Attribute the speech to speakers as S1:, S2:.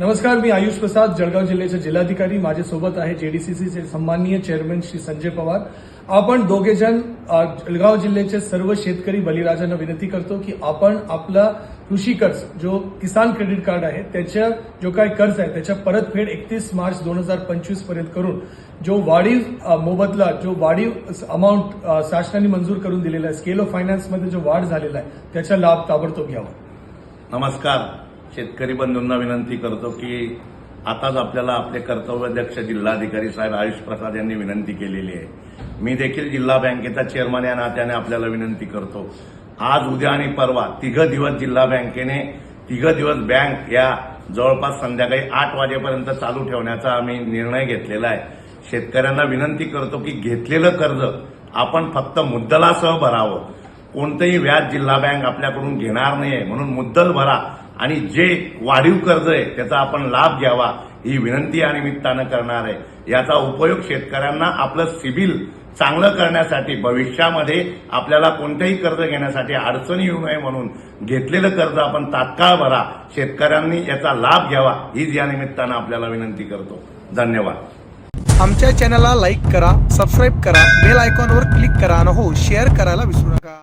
S1: नमस्कार मी आयुष प्रसाद जळगाव जिल्ह्याचे जिल्हाधिकारी. माझ्यासोबत आहे जेडीसीसीचे सन्माननीय चेअरमन श्री संजय पवार. आपण दोघे जण जळगाव जिल्ह्याचे सर्व शेतकरी बलिराजांना विनंती करतो की आपण आपला कृषी कर्ज जो किसान क्रेडिट कार्ड आहे त्याच्या जो काही कर्ज आहे त्याच्या परतफेड एकतीस मार्च दोन हजार पंचवीसपर्यंत करून जो वाढीव मोबदला जो वाढीव अमाऊंट शासनाने मंजूर करून दिलेला आहे स्केल ऑफ फायनान्समध्ये जो वाढ झालेला आहे त्याचा लाभ ताबडतोब घ्यावा.
S2: नमस्कार. शेतकरी बंधूंना विनंती करतो की आताच आपल्याला आपले कर्तव्याध्यक्ष जिल्हाधिकारी साहेब आयुष प्रसाद यांनी विनंती केलेली आहे. मी देखील जिल्हा बँकेचा चेअरमन या नात्याने आपल्याला विनंती करतो. आज उद्या आणि परवा तिघ दिवस जिल्हा बँकेने तिघ दिवस बँक या जवळपास संध्याकाळी आठ वाजेपर्यंत चालू ठेवण्याचा आम्ही निर्णय घेतलेला आहे. शेतकऱ्यांना विनंती करतो की घेतलेलं कर्ज आपण फक्त मुद्दलासह भरावं. कोणतंही व्याज जिल्हा बँक आपल्याकडून घेणार नाहीये. म्हणून मुद्दल भरा आणि जे वाढीव कर्ज आहे त्याचा आपण लाभ घ्यावा ही विनंती या निमित्तानं करणार आहे. याचा उपयोग शेतकऱ्यांना आपलं सिबिल चांगलं करण्यासाठी भविष्यामध्ये आपल्याला कोणतेही कर्ज घेण्यासाठी अडचणी येऊ नये म्हणून घेतलेलं कर्ज आपण तात्काळ भरा. शेतकऱ्यांनी याचा लाभ घ्यावा हीच या निमित्तानं आपल्याला विनंती करतो. धन्यवाद.
S3: आमच्या चॅनलला लाईक करा सबस्क्राईब करा बेल आयकॉनवर क्लिक करा आणि हो शेअर करायला विसरू नका.